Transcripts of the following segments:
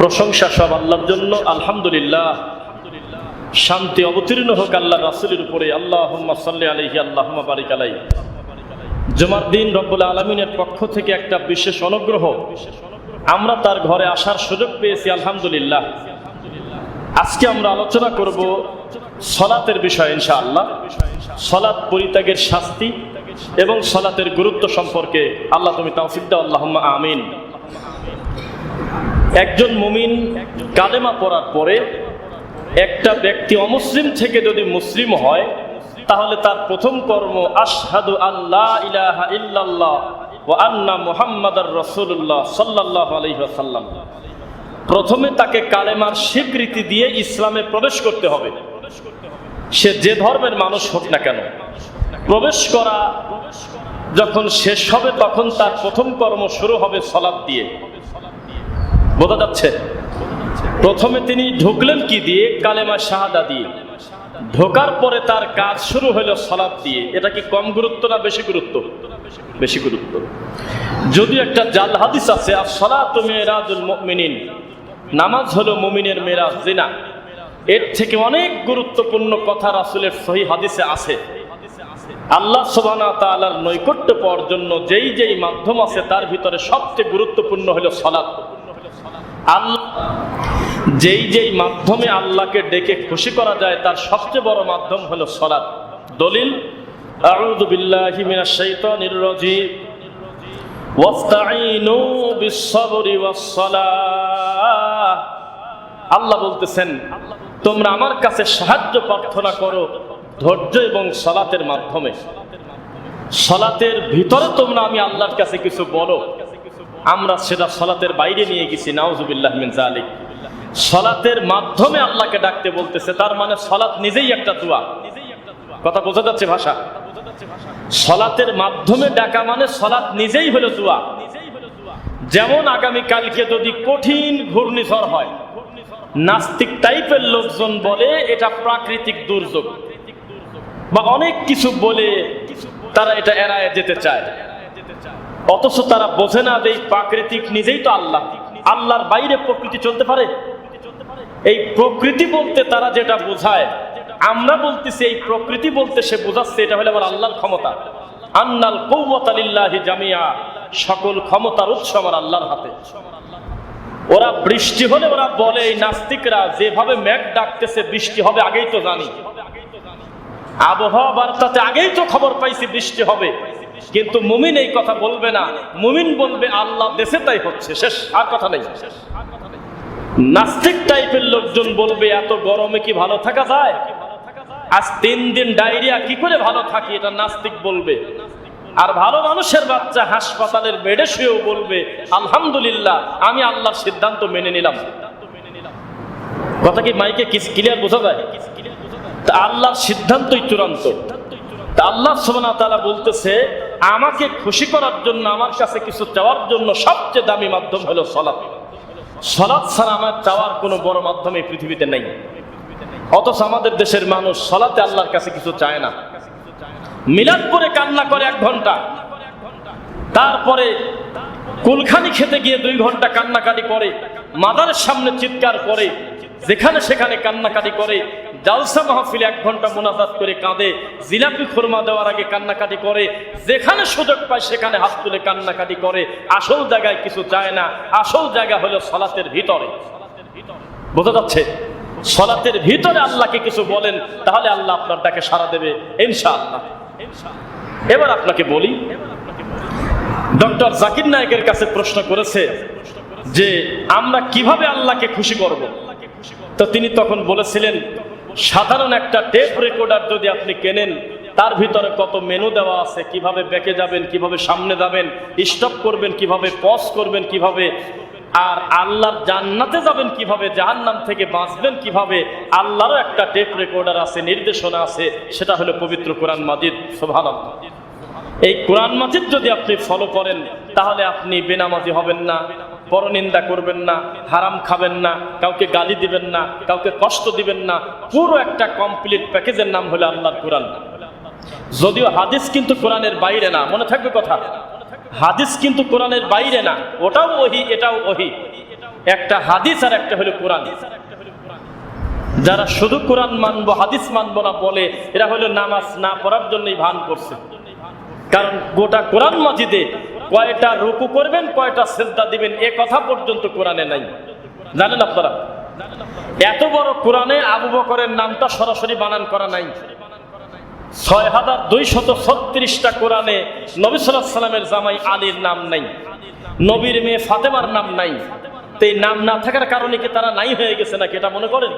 প্রশংসা সব আল্লাহর জন্য, আলহামদুলিল্লাহ। শান্তি অবতীর্ণ হোক আল্লাহ রাসুলের উপরে আল্লাহ সাল্লি আলহি আল্লাহ বারিক আলাই দিন রব্বুল আলমিনের পক্ষ থেকে একটা বিশেষ অনুগ্রহ। আমরা তার ঘরে আসার সুযোগ পেয়েছি, আলহামদুলিল্লাহ। আজকে আমরা আলোচনা করব সলাতের বিষয়, ইনশাআল্লাহ। সলাৎ পরিত্যাগের শাস্তি এবং সলাতের গুরুত্ব সম্পর্কে। আল্লাহ তুমি তাওফিক দাও আল্লাহ আমিন। একজন মুমিন কালেমা পড়ার পরে একটা ব্যক্তি অমুসলিম থেকে যদি মুসলিম হয়, তাহলে তার প্রথম কর্ম, আশহাদু আল্লাহ ইলাহা ইল্লাল্লাহ ও আন্না মুহাম্মাদার রসুল্লাহ সাল্লাহ আলহিহাসাল্লাম প্রথমে তাকে কালেমার স্বীকৃতি দিয়ে ইসলামে প্রবেশ করতে হবে। সে যে ধর্মের মানুষ হোক না কেন, প্রবেশ করা যখন শেষ হবে তখন তার প্রথম কর্ম শুরু হবে সলাপ দিয়ে। বোঝা যাচ্ছে? প্রথমে তিনি ঢুকলেন কি দিয়ে? কালেমা শাহাদা দিয়ে। ঢোকার পরে তার কাজ শুরু হলো সলাপ দিয়ে। এটা কি কম গুরুত্ব না বেশি গুরুত্ব? বেশি গুরুত্ব। যদি একটা জাল হাদিস আছে আর সলাত মেয়েরাজুল মুমিনিন। নামাজ হলো মুমিনের মেরাজ, জিনা। এর থেকে অনেক গুরুত্বপূর্ণ কথা রাসুলের সহি হাদিসে আছে। আল্লাহ সোবানা তালার নৈকট্য পাওয়ার জন্য যেই যেই মাধ্যম আছে, তার ভিতরে সবচেয়ে গুরুত্বপূর্ণ হলো সলাৎ আল্লাহ যেই যেই মাধ্যমে আল্লাহকে ডেকে খুশি করা যায়, তার সবচেয়ে বড় মাধ্যম হলো সলাৎ। দলিল আল্লাহ বলতেছেন, তোমরা আমার কাছে সাহায্য প্রার্থনা করো ধৈর্য এবং সলাতের মাধ্যমে। সলাতের ভিতরে তোমরা আমি আল্লাহর কাছে কিছু বলো। আমরা সেটা সলাতের বাইরে নিয়ে গেছি, নাউজুবিল্লাহ মিন জালিক সলাতের মাধ্যমে আল্লাহকে ডাকতে বলতেছে, তার মানে সলাত নিজেই একটা দোয়া। কথা বোঝা যাচ্ছে ভাষা? সলাতের মাধ্যমে ডাকা মানে সলাত নিজেই হলো দোয়া। যেমন আগামী কালকে যদি কঠিন ঘূর্ণিঝড় হয়, নাস্তিক টাইপের লোকজন বলে এটা প্রাকৃতিক দুর্যোগ। বা অনেক কিছু বলে তারা এটা এড়ায় যেতে চায়। অথচ তারা বোঝে না যে প্রাকৃতিক নিজেই তো আল্লাহ। আল্লাহর বাইরে প্রকৃতি চলতে পারে? এই প্রকৃতি বলতে তারা যেটা বোঝায়, আমরা বলতেছি এই প্রকৃতি বলতে সে বোঝাচ্ছে এটা হলে আমার আল্লাহর ক্ষমতা। আন্নাল কৌমতালিল্লাহি জামিয়া সকল ক্ষমতার উৎস আমার আল্লাহর হাতে। ওরা বৃষ্টি হলে ওরা বলে, এই নাস্তিকরা, যেভাবে মেঘ ডাকতেছে, বৃষ্টি হবে আগেই তো জানি। আবহাওয়া বার্তাতে আগেই তো খবর পাইছি বৃষ্টি হবে। কিন্তু মুমিন এই কথা বলবে না। মুমিন বলবে, আল্লাহ দেশে তাই হচ্ছে, শেষ, আর কথা নেই। নাস্তিক টাইপের লোকজন বলবে, এত গরমে কি ভালো থাকা যায়? আজ তিন দিন ডায়রিয়া, কি করে ভালো থাকি? এটা নাস্তিক বলবে। আর ভালো মানুষের বাচ্চা হাসপাতালের বেডে শুয়েও বলবে, আলহামদুলিল্লাহ, আমি আল্লাহর সিদ্ধান্ত মেনে নিলাম। কথা কি মাইকে ক্লিয়ার বোঝা যায়? তা আল্লাহর সিদ্ধান্তই চূড়ান্ত। আল্লাহ সোমনা তালা বলতেছে আমাকে খুশি করার জন্য, আমার কাছে কিছু চাওয়ার জন্য সবচেয়ে দামি মাধ্যম হলো সলাৎ সলাৎ ছাড়া আমার চাওয়ার কোনো বড় মাধ্যম এই পৃথিবীতে নেই। অথচ আমাদের দেশের মানুষ সলাতে আল্লাহর কাছে কিছু চায় না। মিলাদ পরে কান্না করে এক ঘণ্টা। তারপরে কুলখানি খেতে গিয়ে দুই ঘণ্টা কান্নাকাটি করে, মাদারের সামনে চিৎকার করে যেখানে সেখানে কান্নাকাটি করে, জালসা মাহফিলে এক ঘণ্টা মোনাজাত করে কাঁদে, জিলাপি খুরমা দেওয়ার আগে কান্নাকাটি করে, যেখানে সুযোগ পায় সেখানে হাত তুলে কান্নাকাটি করে, আসল জায়গায় কিছু চায় না, আসল জায়গা হলো সলাতের ভিতরে। বোঝা যাচ্ছে? সলাতের ভিতরে আল্লাহকে কিছু বলেন, তাহলে আল্লাহ আপনার ডাকে সাড়া দেবে, ইনশাআল্লাহ। এবার আপনাকে বলি, ডক্টর জাকির নায়কের কাছে প্রশ্ন করেছে যে, আমরা কীভাবে আল্লাহকে খুশি করব? তো তিনি তখন বলেছিলেন, সাধারণ একটা টেপ রেকর্ডার যদি আপনি কেনেন, তার ভিতরে কত মেনু দেওয়া আছে, কীভাবে বেঁকে যাবেন, কীভাবে সামনে যাবেন স্টপ করবেন, কীভাবে পজ করবেন, কীভাবে, আর আল্লাহর জান্নাতে যাবেন কীভাবে, জাহান্নাম থেকে বাঁচবেন কীভাবে, আল্লাহরও একটা টেপ রেকর্ডার আছে, নির্দেশনা আছে, সেটা হলো পবিত্র কোরআন মাজিদ, সুবহানাল্লাহ। এই কোরআন মাজিদ যদি আপনি ফলো করেন, তাহলে আপনি বেনামাজি হবেন না, পরনিন্দা করবেন না, হারাম খাবেন না, কাউকে গালি দিবেন না, কাউকে কষ্ট দিবেন না, পুরো একটা কমপ্লিট প্যাকেজের নাম হলো আল্লাহর কোরআন। যদিও হাদিস কিন্তু কোরআনের বাইরে না, মনে থাকবে কথা? হাদিস কিন্তু কোরআনের বাইরে না, ওটাও ওহি, এটাও ওহি। একটা হাদিস আর একটা হলো কোরআন। যারা শুধু কোরআন মানবো, হাদিস মানবো না বলে, এরা হলো নামাজ না পড়ার জন্যই ভান করছে। কারণ গোটা কোরআন মাজিদে কয়টা রুকু করবেন, কয়টা সেজদা দিবেন, এ কথা পর্যন্ত কোরআনে নাই। জানেন আপনারা? এত বড় কোরআনে আবু বকরের নামটা সরাসরি বানান করা নাই। ছয় হাজার দুইশত ছত্রিশটা কোরআনে নবী সাল্লামের জামাই আলীর নাম নাই। নবীর মেয়ে ফাতেমার নাম নাই। তো এই নাম না থাকার কারণে কি তারা নাই হয়ে গেছে নাকি? এটা মনে করেন?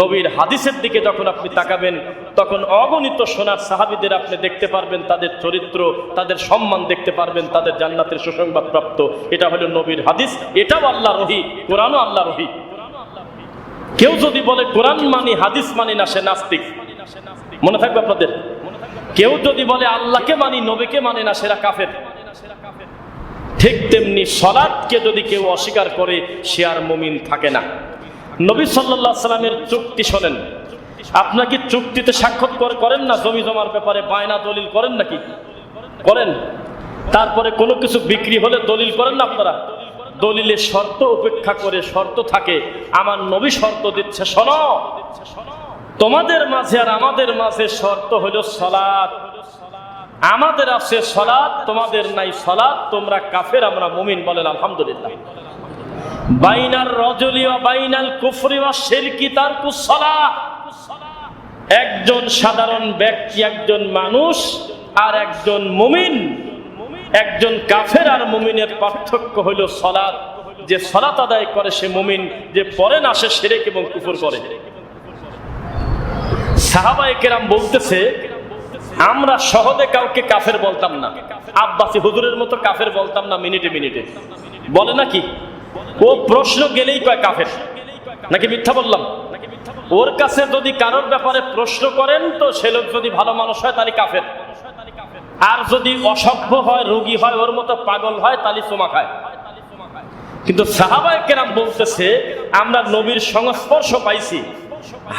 নবীর হাদিসের দিকে যখন আপনি তাকাবেন, তখন অগণিত সোনার সাহাবিদের আপনি দেখতে পারবেন, তাদের চরিত্র, তাদের সম্মান দেখতে পারবেন, তাদের জান্নাতের সুসংবাদ প্রাপ্ত এটা হলো নবীর হাদিস, এটাও আল্লাহ রহি কোরআনও আল্লাহ রহি কেউ যদি বলে, কোরআন মানি, হাদিস মানি না, সে নাস্তিক। মনে থাকবে আপনাদের? কেউ যদি বলে, আল্লাহকে মানি, নবীকে মানে না, সেরা কাফের। ঠিক তেমনি সলাদকে যদি কেউ অস্বীকার করে, সে আর মুমিন থাকে না। নবী সাল্লাহ সাল্লামের চুক্তি শোনেন। আপনার কি চুক্তিতে স্বাক্ষর করে করেন না জমি জমার ব্যাপারে বায়না দলিল করেন নাকি? করেন। তারপরে কোনো কিছু বিক্রি হলে দলিল করেন না আপনারা? দলিলের শর্ত উপেক্ষা করে শর্ত থাকে। আমার নবী শর্ত দিচ্ছে, শোনো। তোমাদের মাঝে আর আমাদের মাঝে শর্ত হলো সলাদ আমাদের আছে সলাদ তোমাদের নাই সলাদ তোমরা কাফের, আমরা মুমিন বলেন, আলহামদুলিল্লাহ। বাইনার রজলি ও বাইনাল কুফরি ও শিরকি তার কুসলা। একজন সাধারণ ব্যক্তি, একজন মানুষ আর একজন মুমিন। একজন কাফের আর মুমিনের পার্থক্য হইল সলাদ যে সলাত আদায় করে সে মুমিন, যে পরে না সে সেরেক এবং কুফর করে। সাহাবায়ে কেরাম বলতেছে, আমরা সহজে কাউকে কাফের বলতাম না। আব্বাসি হুজুরের মতো কাফের বলতাম না মিনিটে মিনিটে। বলে নাকি? ও প্রশ্ন গেলেই কয় কাফের? নাকি মিথ্যা বললাম? ওর কাছে যদি কারোর ব্যাপারে প্রশ্ন করেন, তো সে লোক যদি ভালো মানুষ হয়, তাহলে কাফের। আর যদি অসভ্য হয়, রোগী হয়, ওর মতো পাগল হয়, তাহলে চুমা খায়। কিন্তু সাহাবায় কেরাম বলতেছে, আমরা নবীর সংস্পর্শ পাইছি।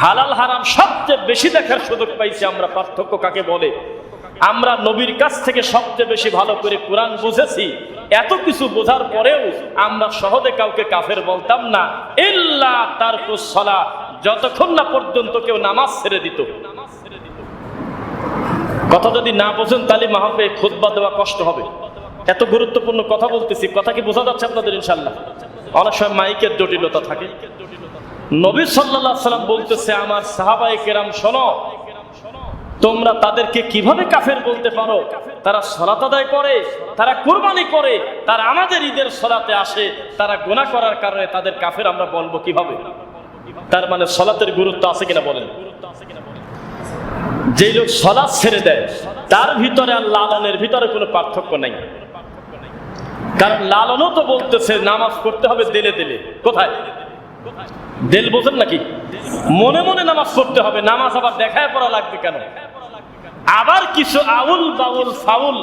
হালাল হারাম সবচেয়ে বেশি দেখার সুযোগ পাইছি আমরা, পার্থক্য কাকে বলে? আমরা নবীর কাছ থেকে সবচেয়ে বেশি ভালো করে কোরআন বুঝেছি। এত কিছু বোঝার পরেও আমরা সহজে কাউকে কাফের বলতাম না। ইল্লা তার সলা যতক্ষণ না পর্যন্ত কেউ নামাজ ছেড়ে দিত। কথা যদি না বোঝেন, তাহলে মাহফে খুতবা দেওয়া কষ্ট হবে। এত গুরুত্বপূর্ণ কথা বলতেছি, কথা কি বোঝা যাচ্ছে আপনাদের ইনশাল্লাহ অনেক সময় মাইকের জটিলতা থাকে। নবী সাল্লাহ সাল্লাম বলতেছে, আমার সাহাবাই কেরাম, শোনো তোমরা তাদেরকে কীভাবে কাফের বলতে পারো? তারা সলাত আদায় করে, তারা কোরবানি করে, তারা আমাদের ঈদের সলাতে আসে, তারা গোনা করার কারণে তাদের কাফের আমরা বলব কীভাবে? তার মানে সলাতের গুরুত্ব আছে কিনা বলেন? যে লোক সলাৎ ছেড়ে দেয়, তার ভিতরে আর লালনের ভিতরে কোনো পার্থক্য নেই। কারণ লালনও তো বলতেছে, নামাজ পড়তে হবে দেলে দিলে। কোথায়? দেল বোঝেন নাকি? মনে মনে নামাজ পড়তে হবে, নামাজ আবার দেখায় পড়া লাগবে কেন? আবার কিছু আউল বাউল ফাউল,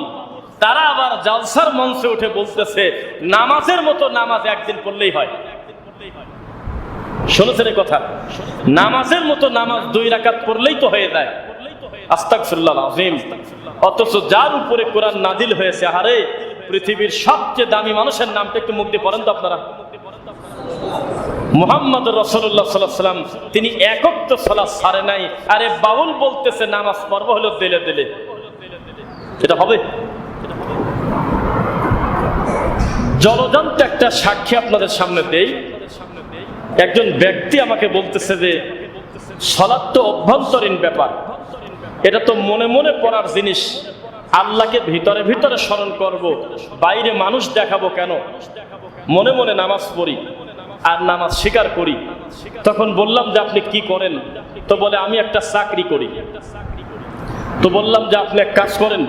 তারা আবার জালসার মঞ্চে উঠে বলতেছে, নামাজের মতো নামাজ একদিন পড়লেই হয়। শুনেছেন এই কথা? নামাজের মতো নামাজ দুই রাকাত পড়লেই তো হয়ে যায়। আস্তাকফিরুল্লাহ আজিম অথচ যার উপরে কোরআন নাজিল হয়েছে আরে পৃথিবীর সবচেয়ে দামি মানুষের নামটা একটু দিয়ে পড়েন তো আপনারা। মোহাম্মদ রসল্লাহ সাল্লাম তিনি একক তো সলা সারে নাই। আরে বাউল বলতেছে, নামাজ পর্ব হলো দিলে দিলে এটা হবে? জলজান্ত একটা সাক্ষী আপনাদের সামনে দেই। একজন ব্যক্তি আমাকে বলতেছে যে সলাৎ তো অভ্যন্তরীণ ব্যাপার। এটা তো মনে মনে পড়ার জিনিস। আল্লাহকে ভিতরে ভিতরে স্মরণ করব। বাইরে মানুষ দেখাবো কেন? মনে মনে নামাজ পড়ি। আর নামাজ স্বীকার করি। তখন বললাম যে আপনি কি করেন? তো বলে, আমি একটা চাকরি করি। তো বললাম যে, আপনি এক কাজ করেন।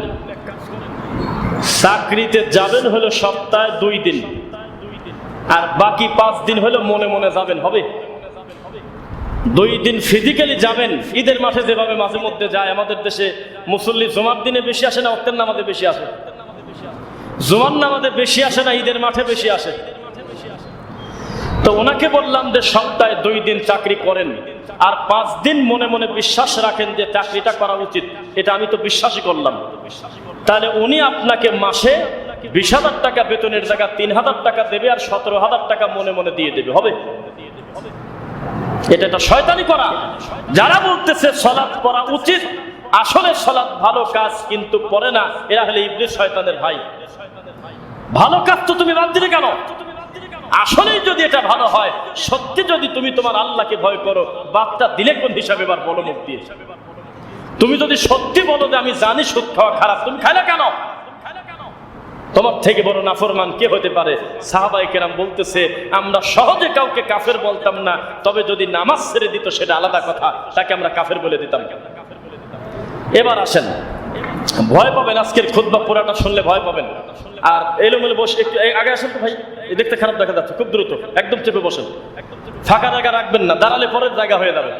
চাকরিতে যাবেন হলো সপ্তাহে দুই দিন। আর বাকি পাঁচ দিন হলো মনে মনে যাবেন, হবে? দুই দিন ফিজিক্যালি যাবেন। ঈদের মাঠে যেভাবে মাঝে মধ্যে যায়, আমাদের দেশে মুসল্লি জমার দিনে বেশি আসে না অক্টের নামাজে বেশি আসে? জুমার নামাজে বেশি আসে না, ঈদের মাঠে বেশি আসে? তো ওনাকে বললাম যে সপ্তাহে দুই দিন চাকরি করেন। আর পাঁচ দিন মনে মনে বিশ্বাস রাখেন যে চাকরিটা করা উচিত। এটা আমি তো বিশ্বাসই করলাম। তাহলে উনি আপনাকে মাসে বিশ হাজার টাকা বেতনের জায়গা তিন হাজার টাকা দেবে আর সতেরো হাজার টাকা মনে মনে দিয়ে দেবে। হবে? এটা একটা শয়তানি করা। যারা বলতেছে সলাৎ করা উচিত, আসলে সলাৎ ভালো কাজ কিন্তু করে না। এরা হলে ইবলিস শয়তানের ভাই। ভালো কাজ তো তুমি বাদ দিলে কেন? আসলেই যদি এটা ভালো হয়, সত্যি যদি তুমি তোমার আল্লাহকে ভয় করো বাচ্চা দিলে কোন হিসাবে এবার বলো মুখ দিয়ে? তুমি যদি সত্যি বলো যে আমি জানি সুদ খাওয়া খারাপ, তুমি খাইলে কেন? তোমার থেকে বড় নাফরমান কে হতে পারে? সাহাবাই কেরাম বলতেছে, আমরা সহজে কাউকে কাফের বলতাম না, তবে যদি নামাজ ছেড়ে দিত সেটা আলাদা কথা, তাকে আমরা কাফের বলে দিতাম। এবার আসেন। ভয় পাবেন আজকের খুদ্া পুরাটা শুনলে ভয় পাবেন। আর এলোমেলো বসে একটু আগে আসেন তো ভাই দেখতে খারাপ দেখা যাচ্ছে, খুব দ্রুত, একদম চেপে বসেন। ফাঁকা জায়গা রাখবেন না, দাঁড়ালে পরের জায়গা হয়ে যাবে।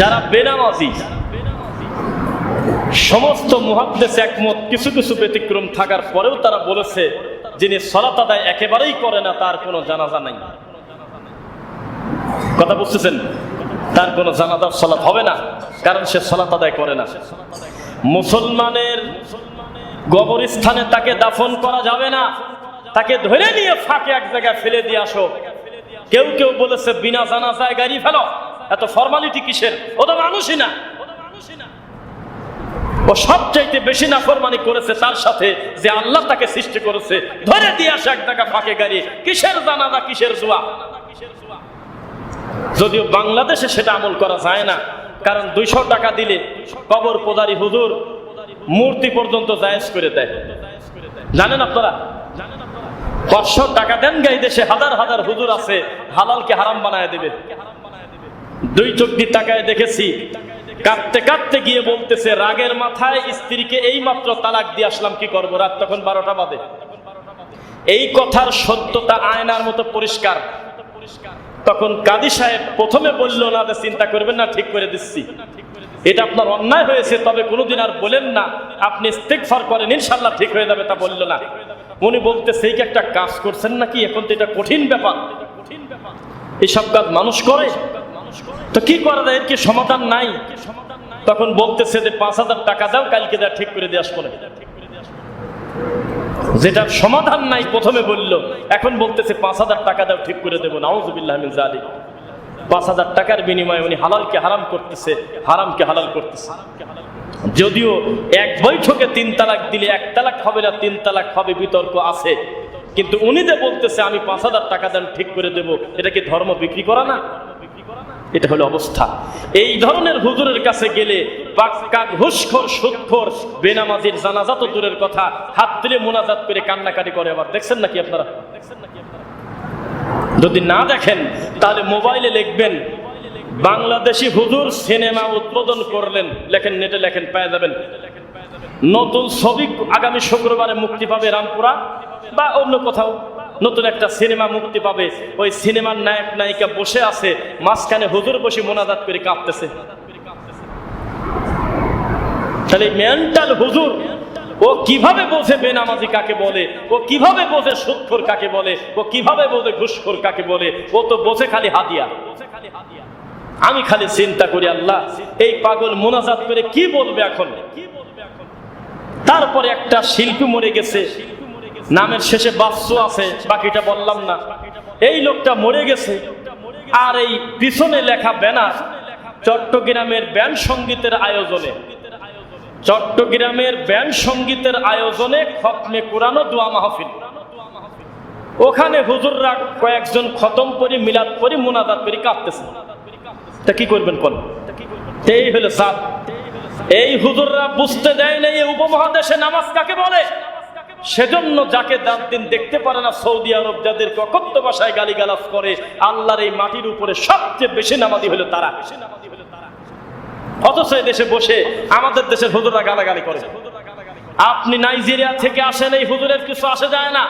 যারা বেনামাজি, সমস্ত মুহাদ্দেশ একমত, কিছু কিছু ব্যতিক্রম থাকার পরেও তারা বলেছে, যিনি সলাত আদায় একেবারেই করে না, তার কোনো জানাজা নাই। কথা বুঝতেছেন? তার কোনো জানাদার সলাত হবে না, কারণ সে সলাত আদায় করে না। মুসলমানের গবরস্থানে তাকে দাফন করা যাবে না। তাকে ধরে নিয়ে ফাঁকে এক জায়গায় ফেলে দিয়ে আসো। কেউ কেউ বলেছে, বিনা জানাজায় গাড়ি ফেলো। এত ফর্মালিটি কিসের? ও তো মানুষই না। ও সবচাইতে বেশি নাফরমানি করেছে তার সাথে যে আল্লাহ তাকে সৃষ্টি করেছে। ধরে দিয়ে আসে এক টাকা ফাঁকে গাড়ি। কিসের জানাজা, কিসের জোয়া? যদিও বাংলাদেশে সেটা আমল করা যায় না, কারণ দুইশো টাকা দিলে কবর পোদারি হুজুর মূর্তি পর্যন্ত জায়েজ করে দেয়। জানেন আপনারা? পাঁচশো টাকা দেন গাই দেশে হাজার হাজার হুজুর আছে, হালালকে হারাম বানায় দেবে। দুই তাকায় দেখেছি, কাঁদতে কাঁদতে গিয়ে বলতেছে, রাগের মাথায় স্ত্রীকে এই মাত্র তালাক দিয়ে আসলাম, কি করব? রাত তখন বারোটা বাদে এই কথার সত্যতা আয়নার মতো পরিষ্কার পরিষ্কার। তখন কাদি সাহেব প্রথমে বলল, না চিন্তা করবেন না, ঠিক করে দিচ্ছি। এটা আপনার অন্যায় হয়েছে, তবে কোনোদিন আর বলেন না। আপনি ইস্তেকফার করেন ইনশাল্লাহ ঠিক হয়ে যাবে তা বলল না। উনি বলতে সেই কি একটা কাজ করছেন নাকি? এখন তো এটা কঠিন ব্যাপার। এইসব কাজ মানুষ করে। তো কি করা যায়? এর কি সমাধান নাই? তখন বলতেছে যে, পাঁচ হাজার টাকা দাও, কালকে যা ঠিক করে দিয়ে আসব না যেটার সমাধান নাই প্রথমে বলল, এখন বলতেছে, পাঁচ হাজার টাকা দাও, ঠিক করে দেবো, নাউজুবিল্লাহ জালিক পাঁচ হাজার টাকার বিনিময়ে উনি হালালকে হারাম করতেছে, হারামকে হালাল করতেছে। যদিও এক বৈঠকে তিন তালাক দিলে এক তালাক হবে না, তিন তালাক হবে, বিতর্ক আছে। কিন্তু উনি যে বলতেছে, আমি পাঁচ হাজার টাকা দেন, ঠিক করে দেব, এটা কি ধর্ম বিক্রি করা না? এটা হলো অবস্থা। এই ধরনের হুজুরের কাছে গেলে পাক্কা ঘুষখোর, সুদখোর, বেনামাজির জানাজা তো দূরের কথা, হাত তুলে মোনাজাত করে কান্নাকাটি করে আবার। দেখছেন নাকি আপনারা? যদি না দেখেন, তাহলে মোবাইলে লিখবেন, বাংলাদেশি হুজুর সিনেমা উদ্বোধন করলেন। লেখেন নেটে লেখেন, পেয়ে যাবেন। নতুন ছবি আগামী শুক্রবারে মুক্তি পাবে রামপুরা বা অন্য কোথাও। নতুন একটা সিনেমা মুক্তি পাবে। ওই সিনেমার নায়ক, নায়িকা বসে আছে, মাঝখানে হুজুর বসে মোনাজাত করে কাঁপতেছে। তাহলে মেন্টাল হুজুর, ও কীভাবে বোঝে বেনামাজি কাকে বলে? ও কীভাবে বোঝে সুৎখোর কাকে বলে? ও কীভাবে বোঝে ঘুষখোর কাকে বলে? ও তো বোঝে খালি হাদিয়া। আমি খালি চিন্তা করি, আল্লাহ, এই পাগল মোনাজাত করে কি বলবে এখন? তারপরে একটা শিল্পী মরে গেছে। নামের শেষে বাস্য আছে, বাকিটা বললাম না। এই লোকটা মরে গেছে, আর এই পিছনে লেখা ব্যানার চট্টগ্রামের ব্যান্ড সঙ্গীতের আয়োজনে। চট্টগ্রামের ব্যান্ড সঙ্গীতের আয়োজনে খতমে কোরআনো দোয়া মাহফিল। ওখানে হুজুররা কয়েকজন খতম করি, মিলাদ করি মোনাজাত করি কাঁপতেছে তা কি করবেন কোন এই হলো সাত। এই হুজুররা বুঝতে দেয় না এই উপমহাদেশে নামাজ কাকে বলে? সেজন্য যাকে দান দিন দেখতে পারে না, সৌদি আরব যাদের অকথ্য ভাষায় গালিগালাজ করে, আল্লাহর এই মাটির উপরে সবচেয়ে বেশি নামাজি হলো তারা। অথচ দেশে বসে আমাদের দেশের হুজুরা গালাগালি করে। আপনি নাইজেরিয়া থেকে আসেন, এই হুজুরের কিছু আসে যায় না।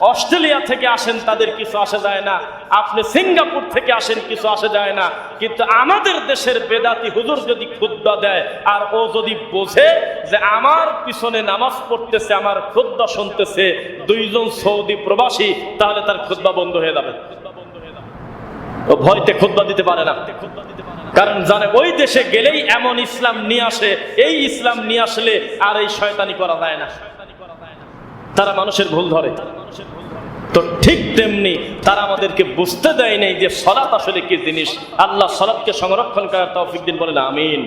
অস্ট্রেলিয়া থেকে আসেন তাদের কিছু আসে যায় না। আপনি সিঙ্গাপুর থেকে আসেন কিছু আসে যায় না। কিন্তু আমাদের দেশের বেদাতি হুজুর যদি খুদ্া দেয়, আর ও যদি বোঝে যে আমার পিছনে নামাজ পড়তেছে, আমার খুদ্া শুনতেছে, দুইজন সৌদি প্রবাসী, তাহলে তার খুদ্া বন্ধ হয়ে যাবে। ভয়তে খুদ্া দিতে পারে না। কারণ জানে, ওই দেশে গেলেই এমন ইসলাম নিয়ে আসে, এই ইসলাম নিয়ে আসলে আর এই শয়তানি করা যায় না। তারা মানুষের ভুল ধরে। তো ঠিক তেমনি তারা আমাদেরকে বুঝতে দেয় নাই যে সলাৎ আসলে কি জিনিস। আল্লাহ সলাৎকে সংরক্ষণ করার তৌফিক দিন বলেন, আমিন।